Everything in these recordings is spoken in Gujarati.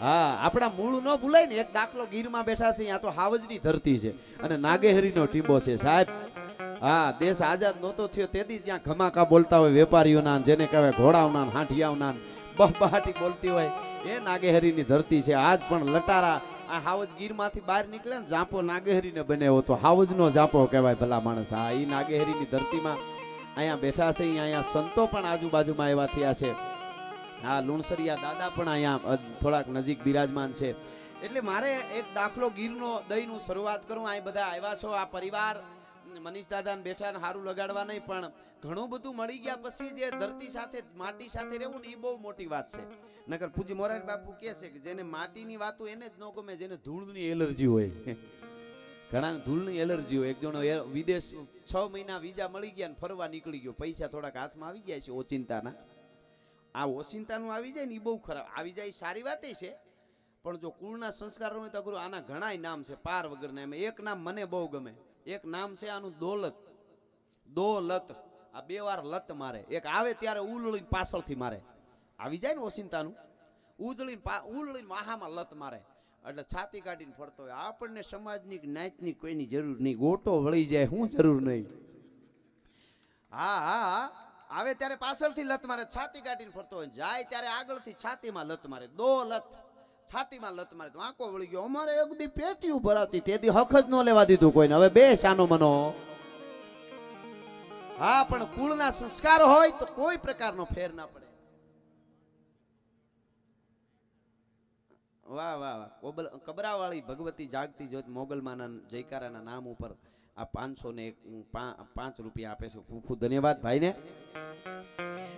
હા, આપણા મૂળ ન ભૂલાય ને, એક દાખલો ગીરમાં બેઠા છે અહીંયા તો હાવજની ધરતી છે અને નાગેહરીનો ટીંબો છે, સાહેબ. હા, દેશ આઝાદ નહોતો થયો તેથી જ્યાં ઘમાકા બોલતા હોય વેપારીઓના જેને કહેવાય ઘોડાઓના હાંઠિયાઓના બહાટી બોલતી હોય, એ નાગેહરીની ધરતી છે. આજ પણ લટારા આ હાવજ ગીરમાંથી બહાર નીકળે ને, જાપો નાગેહરીને બને તો હાવજનો ઝાંપો કહેવાય ભલા માણસ. હા એ નાગેહરીની ધરતીમાં અહીંયા બેઠા છે અહીંયા સંતો પણ આજુબાજુમાં એવા થયા છે. હા, લુણસરિયા દાદા પણ અહીંયા થોડાક નજીક બિરાજમાન છે. એટલે મારે એક દાખલો ગીરનો દહીંનું શરૂઆત કરું. અહીં બધા આવ્યા છો, આ પરિવાર, મનીષ દાદાને બેઠા ને સારું લગાડવા નહીં, પણ ઘણું બધું મળી ગયા પછી જે ધરતી સાથે, માટી સાથે રહેવું ને એ બહુ મોટી વાત છે. નકર પૂજી મોરારી બાપુ કહે છે કે જેને માટીની વાતો એને જ ન ગમે, જેને ધૂળની એલર્જી હોય. ઘણા ધૂળની એલર્જી હોય. એક જણો વિદેશ છ મહિના વિઝા મળી ગયા ને ફરવા નીકળી ગયો. પૈસા થોડાક હાથમાં આવી ગયા છે, ઓચિંતાના. આ ઓચિંતાનું આવી જાય ને એ બહુ ખરાબ. આવી જાય સારી વાત છે, પણ જો કુળના સંસ્કાર હોય તો અઘરું. આના ઘણાય નામ છે, પાર વગરના. એમ એક નામ મને બહુ ગમે. એક નામ છે આનું દોલત. દોલત. આ બે વાર લત મારે. એક આવે ત્યારે ઉલળીને પાછળથી મારે. આવી જાય ને ઓચિંતાનું ઉજળીને ઉલળીને વાહામાં લત મારે. એટલે છાતી કાઢીને ફરતો હોય. આપણને સમાજની નાચની કોઈની જરૂર નહીં. ગોટો વળી જાય શું જરૂર નહીં. હા હા હા. આવે ત્યારે પાછળથી લત મારે છાતી કાઢીને ફરતો હોય જાય ત્યારે આગળથી છાતીમાં લત મારે, દો લત. છાતીમાં લત મારે આંકો વળી ગયો. અમારે એક દી પેટીયું ભરાતી તેથી હક જ ન લેવા દીધું કોઈને. હવે બે શાનો મનો. હા, પણ કુળના સંસ્કાર હોય તો કોઈ પ્રકારનો ફેર ના પડે. વાહ વાહ વાહ. કબરાવાળી ભગવતી જાગતી જોત મોગલમાના જયકારાના નામ ઉપર આ પાંચસો ને પાંચ રૂપિયા આપે છે. ખૂબ ખૂબ ધન્યવાદ ભાઈને.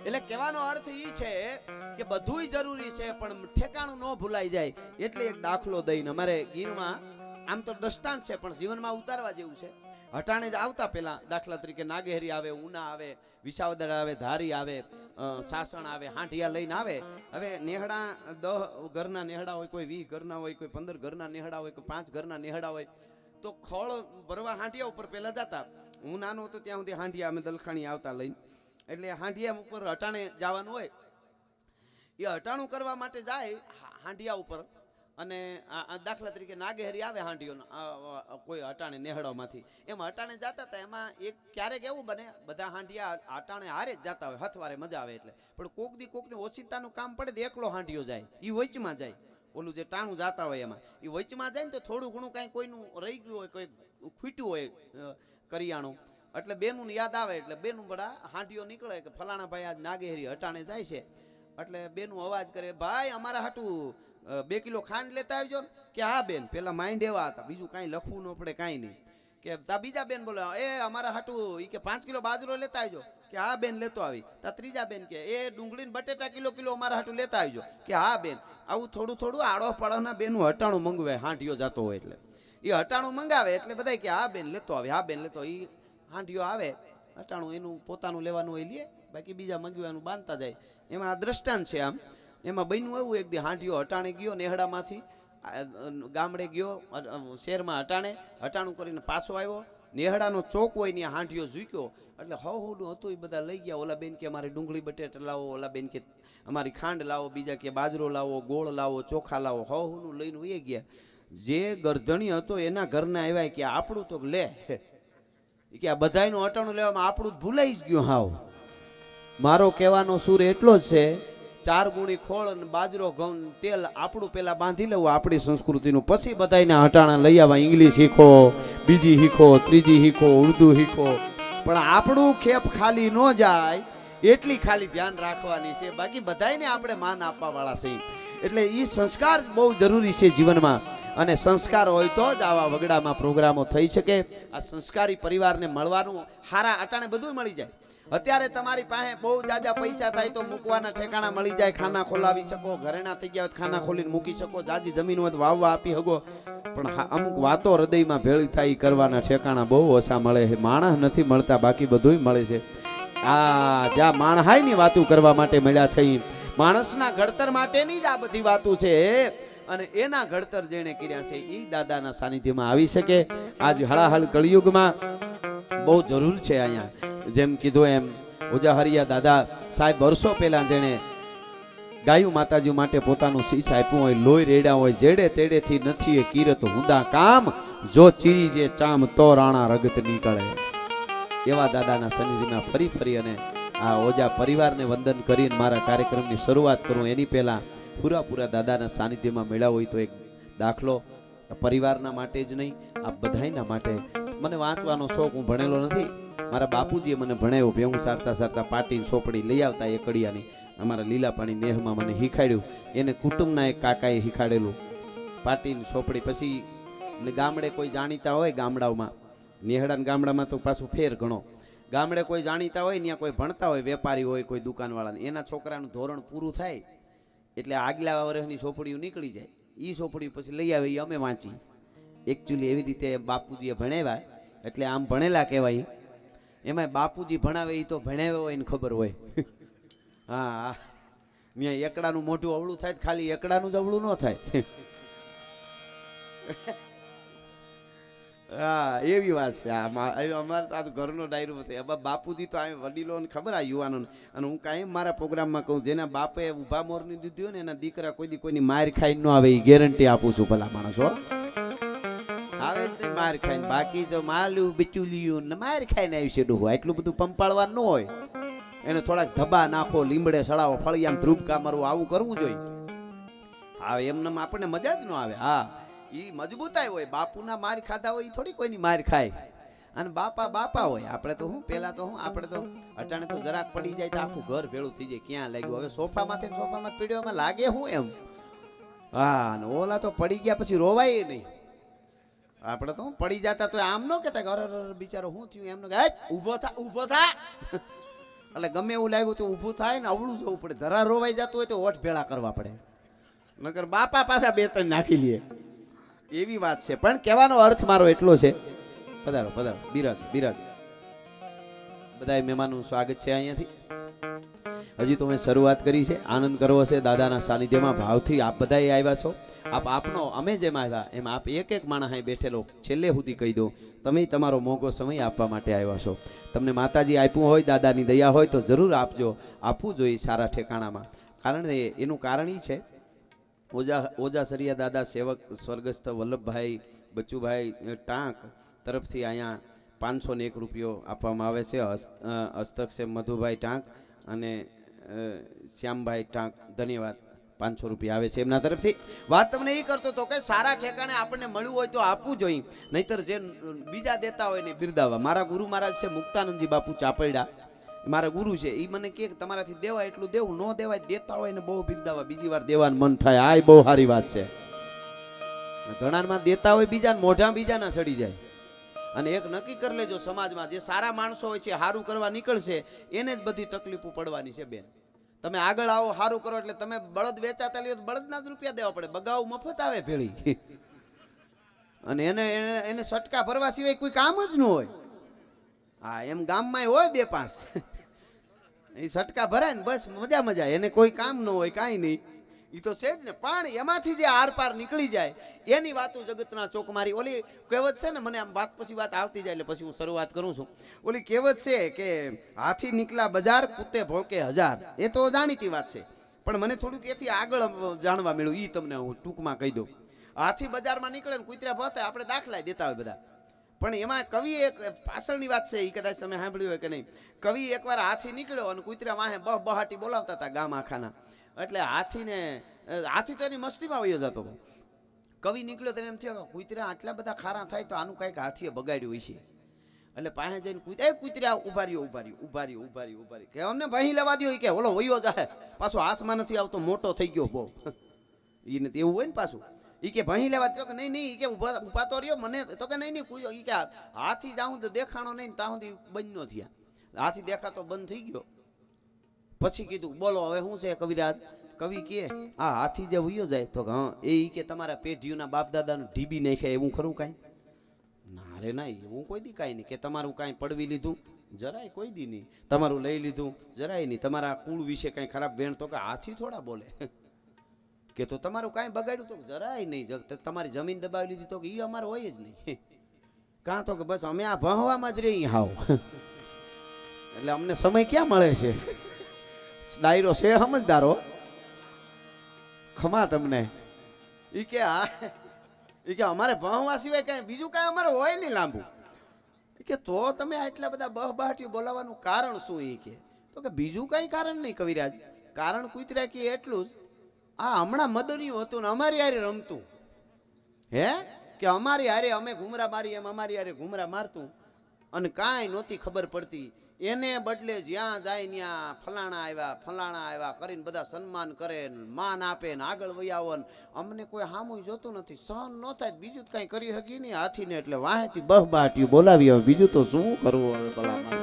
એટલે કહેવાનો અર્થ એ છે કે બધુંય જરૂરી છે, પણ ઠેકાણું ન ભૂલાઈ જાય. એટલે એક દાખલો દઈને અમારે ગીરમાં આમ તો દ્રષ્ટાંત છે, પણ જીવનમાં ઉતારવા જેવું છે. હટાણે જ આવતા પહેલાં દાખલા તરીકે નાગેહરી આવે, ઉના આવે, વિસાવદર આવે, ધારી આવે સાસણ આવે હાંઠિયા લઈને આવે. હવે નેહડા દહ ઘરના નેહડા હોય, કોઈ વીસ ઘરના હોય, કોઈ પંદર ઘરના નેહડા હોય, કોઈ પાંચ ઘરના નેહડા હોય, તો ખળ ભરવા હાંઠિયા ઉપર પહેલાં જતા. હું નાનો હતો ત્યાં સુધી હાંઠિયા અમે દલખાણી આવતા લઈને. એટલે હાંઠિયા ઉપર હટાણે જવાનું હોય. એ હટાણું કરવા માટે જાય હાંઠિયા ઉપર. અને દાખલા તરીકે નાગેહરી આવે આ કોઈ અટાણે નેહડામાંથી એમાં અટાણે જતા હતા, એમાં એક ક્યારેક એવું બને, બધા હાંડિયા અટાણે હારે જ જતા હોય, હથવારે મજા આવે એટલે. પણ કોક દી કોકને ઓછીતાનું કામ પડે તો એકલો હાંડિયો જાય એ વચમાં જાય. ઓલું જે ટાણું જાતા હોય એમાં એ વચમાં જાય ને તો થોડું ઘણું કાંઈ કોઈનું રહી ગયું હોય, કોઈ ખૂટ્યું હોય કરિયાણું. એટલે બેનું યાદ આવે એટલે બેનું બડા હાંડિયો નીકળે કે ફલાણા ભાઈ આજ નાગેહરી હટાણે જાય છે. એટલે બેનું અવાજ કરે, ભાઈ, અમારા હાટું બે કિલો ખાંડ લેતા આવજો કે હા બેન, પેલા માઇન્ડ એવા હતા, બીજું કાંઈ લખવું ન પડે, કાંઈ નહીં. કે તા બીજા બેન બોલે, એ અમારા હાટું એ કે પાંચ કિલો બાજરો લેતા આવજો. કે હા બેન લેતો આવી. તા ત્રીજા બેન કે, એ ડુંગળીને બટેટા કિલો કિલો અમારા હાટું લેતા આવજો. કે હા બેન, આવું થોડું થોડું આડો પાડોના બેનનું હટાણું મંગવે હાંડિયો જતો હોય એટલે. એ હટાણું મંગાવે એટલે બધા કે હા બેન લેતો આવે હા બેન લેતો એ હાંડિયો આવે, હટાણું એનું પોતાનું લેવાનું હોય લે, બાકી બીજા મંગવાનું બાંધતા જાય. એમાં આ દ્રષ્ટાંત છે આમ. એમાં બન્યું એવું, એક દી હાંડિયો હટાણે ગયો નેહડામાંથી ગામડે ગયો શહેરમાં હટાણે, હટાણું કરીને પાછો આવ્યો. નેહડાનો ચોક હોય ને હાંડિયો ઝૂક્યો. એટલે હહુનું હતું એ બધા લઈ ગયા, ઓલા બેન કે અમારે ડુંગળી બટેટ લાવો, ઓલા બેન કે અમારી ખાંડ લાવો, બીજા કે બાજરો લાવો, ગોળ લાવો, ચોખા લાવો હહુનું લઈને વહી ગયા. જે ગરધણી હતો એના ઘરના આવ્યા કે આપણું તો લે. કે આ બધાયનું અટાણું લેવામાં આપણું જ ભૂલાઈ જ ગયું હાવ. મારો કહેવાનો સૂર એટલો જ છે ચાર ગુણી ખોળ અને બાજરો, ઘઉં તેલ આપણું પેલા બાંધી લેવું, આપણી સંસ્કૃતિનું. પછી બધાને હટાણા લઈ આવવા ઇંગ્લિશ શીખો, બીજી શીખો, ત્રીજી શીખો, ઉર્દુ શીખો. પણ આપણું ખેપ ખાલી ન જાય, એટલી ખાલી ધ્યાન રાખવાની છે. બાકી બધાયને આપણે માન આપવા વાળા છીએ. એટલે એ સંસ્કાર બહુ જરૂરી છે જીવનમાં. અને સંસ્કાર હોય તો જ આવા વગડામાં પ્રોગ્રામો થઈ શકે. આ સંસ્કારી પરિવારને મળવાનું, હારા અટાણે બધું મળી જાય. અત્યારે તમારી પાસે બહુ જાજા પૈસા થાય તો મૂકવાના ઠેકાણા મળી જાય, ખાના ખોલાવી શકો, ઘરેણા થઈ ગયા હોય ખાના ખોલીને મૂકી શકો, જાજી જમીન હોય વાવવા આપી શકો. પણ અમુક વાતો હૃદયમાં ભેળી થાય કરવાના ઠેકાણા બહુ ઓછા મળે છે. માણસ નથી મળતા, બાકી બધુંય મળે છે. આ જ્યાં માણહાઈની વાતો કરવા માટે મળ્યા છે માણસના ઘડતર માટેની જ આ બધી વાતો છે. અને એના ઘડતર જેણે કર્યા છે એ દાદાના સાનિધ્યમાં આવી શકે. આજ હળાહળ કળિયુગમાં બહુ જરૂર છે અહીંયા. જેમ કીધું એમ ઉજાહરિયા દાદા, સાહેબ વર્ષો પહેલા જેણે ગાયું માતાજી માટે પોતાનું શીશ આપ્યું હોય, લોહી રેડ્યા હોય, જેડે તેડેથી નથી એ કિરત હુંદા કામ, જો ચીરી જે ચામ તો રાણા રગત નીકળે. એવા દાદાના સન્નિધિમાં ફરી ફરી અને આ ઓજા પરિવારને વંદન કરીને મારા કાર્યક્રમની શરૂઆત કરું. એની પહેલાં પૂરા પૂરા દાદાના સાનિધ્યમાં મેળા હોય તો એક દાખલો. પરિવારના માટે જ નહીં આ બધાના માટે. મને વાંચવાનો શોખ હું ભણેલો નથી. મારા બાપુજીએ મને ભણાવ્યો ભેહું સારતા સારતા પાટીની સોપડી લઈ આવતા એ કડિયાની. અમારા લીલાપાણી નેહમાં મને શીખાડ્યું. એને કુટુંબના એક કાકાએ શીખાડેલું. પાટીની સોપડી પછી ગામડે કોઈ જાણીતા હોય ગામડાઓમાં. નેહડાના ગામડામાં તો પાછું ફેર ઘણો. ગામડે કોઈ જાણીતા હોય ત્યાં કોઈ ભણતા હોય, વેપારી હોય, કોઈ દુકાનવાળાને. એના છોકરાનું ધોરણ પૂરું થાય, એટલે આગલા વર્ષની સોપડીઓ નીકળી જાય. એ સોપડીઓ પછી લઈ આવે એ અમે વાંચી એકચ્યુઅલી એવી રીતે બાપુજીએ ભણાવ્યા એટલે આમ ભણેલા કહેવાય. એમાં બાપુજી ભણાવે એ તો ભણાવ્યો હોય ને ખબર હોય. હા ત્યાં એકડાનું મોઢું અવળું થાય ખાલી એકડાનું જ અવળું ન થાય. હા, એવી વાત છે. અમારે તો આ ઘરનો ડાયરો હતો. બાપુજી તો આ વડીલોને ખબર આ યુવાનોને. અને હું કાંઈ મારા પ્રોગ્રામમાં કહું, જેના બાપે ઊભા મોરની દીધી હોય ને એના દીકરા કોઈ દી કોઈની માર ખાઈ ન આવે એ ગેરંટી આપું છું ભલા માણસ, હો. આવે જ માર ખાઈને. બાકી તો માલ્યું બિચુલિયું ને માર ખાઈને આવી છે હોય એટલું બધું પંપાળવાનું ન હોય. એને થોડાક ધબા નાખો, લીમડે સડાવો, ફળિયામ ધ્રુબકા મારું આવું કરવું જોઈએ. હા એમને આપણને મજા જ ન આવે. હા એ મજબૂતાઈ હોય. બાપુના માર ખાધા હોય એ થોડી કોઈની માર ખાય. અને બાપા બાપા હોય. આપણે તો હું પેલા તો હું, આપણે તો અટાણે તો જરાક પડી જાય તો આખું ઘર ભેળું થઈ જાય. ક્યાં લાગ્યું? હવે સોફામાંથી સોફામાં પીડ્યો. લાગે હું એમ? હા ઓલા તો પડી ગયા પછી રોવાય નહીં. આપણે તો પડી જતા તો આમ ન કહેતા કે અરે બિચારો હું થયું? એમનો કે ઊભો થા ઊભો થા. એટલે ગમે એવું લાગ્યું તો ઊભું થાય ને અવળું જવું પડે. જરા રોવાઈ જતું હોય તો ઓઠ ભેળા કરવા પડે. નકર બાપા પાછા બે ત્રણ નાખી લે. એવી વાત છે. પણ કહેવાનો અર્થ મારો એટલો છે. પધારો પધારો. બિરાગ બિરાગ બધાય મહેમાનનું સ્વાગત છે અહીંયાથી. હજી તો મેં શરૂઆત કરી છે. આનંદ કરવો છે. દાદાના સાનિધ્યમાં ભાવથી આપ બધાએ આવ્યા છો. આપ આપનો, અમે જેમ આવ્યા, એમ આપ એક એક માણસ અહીં બેઠેલો છેલ્લે સુધી કહી દો તમે તમારો મોંઘો સમય આપવા માટે આવ્યા છો. તમને માતાજી આપ્યું હોય, દાદાની દયા હોય, તો જરૂર આપજો. આપવું જોઈએ સારા ઠેકાણામાં. કારણ એ, એનું કારણ એ છે, ઓજા ઓજા સરિયા દાદા સેવક સ્વર્ગસ્થ વલ્લભભાઈ બચ્ચુભાઈ ટાંક તરફથી અહીંયા પાંચસો ને એક રૂપિયો આપવામાં આવે છે. હસ્તક છે મધુભાઈ ટાંક અને શ્યામભાઈ ટાંક ધન્યવાદ. પાંચસો રૂપિયા આવે છે એમના તરફથી. વાત તમને એ કરતો હતો કે સારા ઠેકાણે આપણને મળ્યું હોય તો આપવું જોઈએ. નહીતર જે બીજા દેતા હોય ને બિરદાવા મારા ગુરુ મહારાજ છે, મુક્તાનંદજી બાપુ ચાપડા મારા ગુરુ છે. એ મને કે તમારાથી દેવાય એટલું દેવું, ન દેવાય દેતા હોય ને બહુ બિરદાવા બીજી વાર દેવાનું મન થાય. આ બહુ સારી વાત છે. ઘણામાં દેતા હોય બીજા મોઢા બીજાના સડી જાય. અને એક નક્કી કરી લેજો સમાજમાં જે સારા માણસો હોય છે સારું કરવા નીકળશે, એને જ બધી તકલીફો પડવાની છે બેન. તમે આગળ આવો સારું કરો એટલે તમે બળદ વેચાતા લ્યો બળદના જ રૂપિયા દેવા પડે. બગાવ મફત આવે ભેળી અને એને એને એને સટકા ભરવા સિવાય કોઈ કામ જ ન હોય. હા, એમ ગામમાં હોય બે પાંચ. એ સટકા ભરાય ને બસ, મજા મજા. એને કોઈ કામ ન હોય, કાંઈ નહીં. એ તો છે જ ને. પણ એમાંથી જે આર પાર નીકળી જાય, એની વાતો જગતના ચોક મારી. ઓલી કહેવત છે ને, મને આમ વાત પછી વાત આવતી જાય એટલે પછી હું શરૂઆત કરું છું. ઓલી કહેવત છે કે, હાથી નીકળા બજાર કૂતે ભોકે હજાર. એ તો જાણીતી વાત છે. પણ મને થોડુંક એથી આગળ જાણવા મળ્યું. એ તમને હું ટૂંકમાં કહી દઉં. હાથી બજારમાં નીકળે ને કૂતરા ભોતે આપણે દાખલા દેતા હોય બધા. પણ એમાં કવિ એક પાછળની વાત છે એ કદાચ તમે સાંભળ્યું હોય કે નહીં. કવિ એકવાર હાથી નીકળ્યો અને કૂતરા વાહે બહ બહાટી બોલાવતા હતા ગામ આખાના. એટલે હાથીને હાથી તો એની મસ્તીમાં વયો જતો કવિ નીકળ્યો તેને એમ થયો કૂતરા આટલા બધા ખારા થાય તો આનું કાંઈક હાથીએ બગાડ્યું હોય છે એટલે પાસે જઈને કૂતરા, એ કૂતરા ઊભા રહ્યો ઊભા રહ્યો ઊભા રહ્યો ઊભા રહ્યો ઊભા રહ્યો. કે અમને ભાઈ લેવા ઈ કે, ઓલો વયો જાય પાછો હાથમાં નથી આવતો, મોટો થઈ ગયો બહુ. એ નથી એવું હોય ને પાછું. ઈ કે ભાઈ લેવા દો કે નહીં નહીં કે ઊભા ઊભા તો રહ્યો, મને તો કે નહીં નહીં કોઈ ઈ કે, હાથી જાઉં તો દેખાણો નહીં ત્યાં સુધી બંધ ન થયા. હાથી દેખાતો બંધ થઈ ગયો. પછી કીધું, બોલો, હવે શું છે કવિરાજ? કવિ કે આ હાથી જે વયો જાય. તો હા. એ કે, તમારા પેઢીઓના બાપ દાદાનું ઢીબી નાખ્યા, એવું ખરું કાંઈ? ના રે, ના, એવું કોઈ દી કાંઈ નહીં, કે તમારું કાંઈ પડવી લીધું. જરાય કોઈ દી નહીં. તમારું લઈ લીધું. જરાય નહીં, તમારા કુળ વિશે કાંઈ ખરાબ વેણ તો કે હાથી થોડા બોલે. કે તો તમારું કાંઈ બગાડ્યું તો જરાય નહીં તમારી જમીન દબાવી લીધી તો કે એ અમારું હોય જ નહીં. કાં તો કે બસ અમે આ ભણવામાં જ રહી હાવ. એટલે અમને સમય ક્યાં મળે છે? ડાયરો છે, સમજદારો ખમા તમને. ઈ કે હા ઈ કે અમારે ભણવા સિવાય કઈ બીજું કાંઈ અમારે હોય નહીં લાંબુ. કે તો તમે આટલા બધા બહ બહાટીઓ બોલાવવાનું કારણ શું ઈ કે? તો કે બીજું કઈ કારણ નહીં, કવિરાજ. કારણ કુતરા કે એટલું જ. આ હમણાં મદનિયું હતું ને અમારી હારે રમતું. હે? કે અમારી હારે અમે ઘુમરા મારી એમ અમારી હારે ઘુમરા મારતું. અને કાંઈ નહોતી ખબર પડતી. એને બદલે જ્યાં જાય ત્યાં ફલાણા આવ્યા ફલાણા આવ્યા કરીને બધા સન્માન કરે માન આપે ને આગળ વયાવો ને. અમને કોઈ હામું જોતું નથી. સહન ન થાય બીજું કાંઈ કરી શકી નહીં. હાથીને એટલે વાહેથી બહ બાટ્યું બોલાવી હવે બીજું તો શું કરવું હવે ભલામાં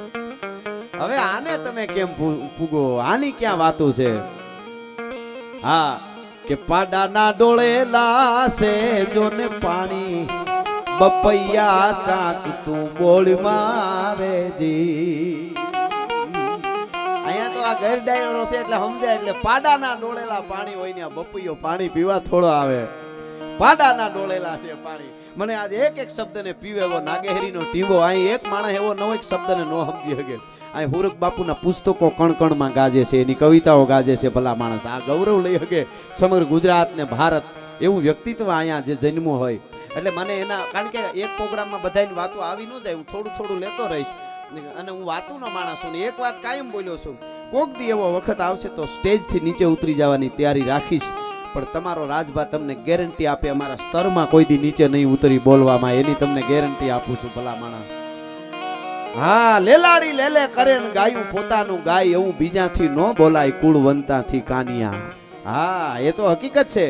હવે આને તમે કેમ ફૂગો આની ક્યાં વાતો છે? હા, કે પાડાના ડોળેલા છે જોને પાણી. બપૈયા ચાંચ તું બોળ મારે જી. ઘર ડાયરો છે એટલે સમજાય એટલે પાડાના ડોળેલા પાણી હોય ને બપૈયો પાણી પીવા થોડો આવે. પાડાના ડોળેલા છે પાણી. મને આજે એક એક શબ્દને પીવે નાગેહરીનો ટીવો અહીં એક માણસ એવો નવો એક શબ્દને ન સમજી શકે. અહીં હુરક બાપુના પુસ્તકો કણ કણમાં ગાજે છે, એની કવિતાઓ ગાજે છે ભલા માણસ. આ ગૌરવ લઈ શકે સમગ્ર ગુજરાત ને ભારત. એવું વ્યક્તિત્વ અહીંયા જે જન્મો હોય. એટલે મને એના, કારણ કે એક પ્રોગ્રામમાં બધાની વાતો આવી ન જાય. હું થોડું થોડું લેતો રહીશ. અને હું વાતુનો માણસ છું ને એક વાત કાયમ બોલ્યો છું. કોક દી એવો વખત આવશે તો સ્ટેજથી નીચે ઉતરી જવાની તૈયારી રાખીશ. પણ તમારો રાજભા તમને ગેરંટી આપે, અમારા સ્તરમાં કોઈ દી નીચે નહીં ઉતરી બોલવામાં. એની તમને ગેરંટી આપું છું, ભલા માણા હા, લેલાડી લેલે કરે ગાયું પોતાનું ગાય, એવું બીજાથી ન બોલાય, કુળવંતાથી કાનિયા. હા, એ તો હકીકત છે.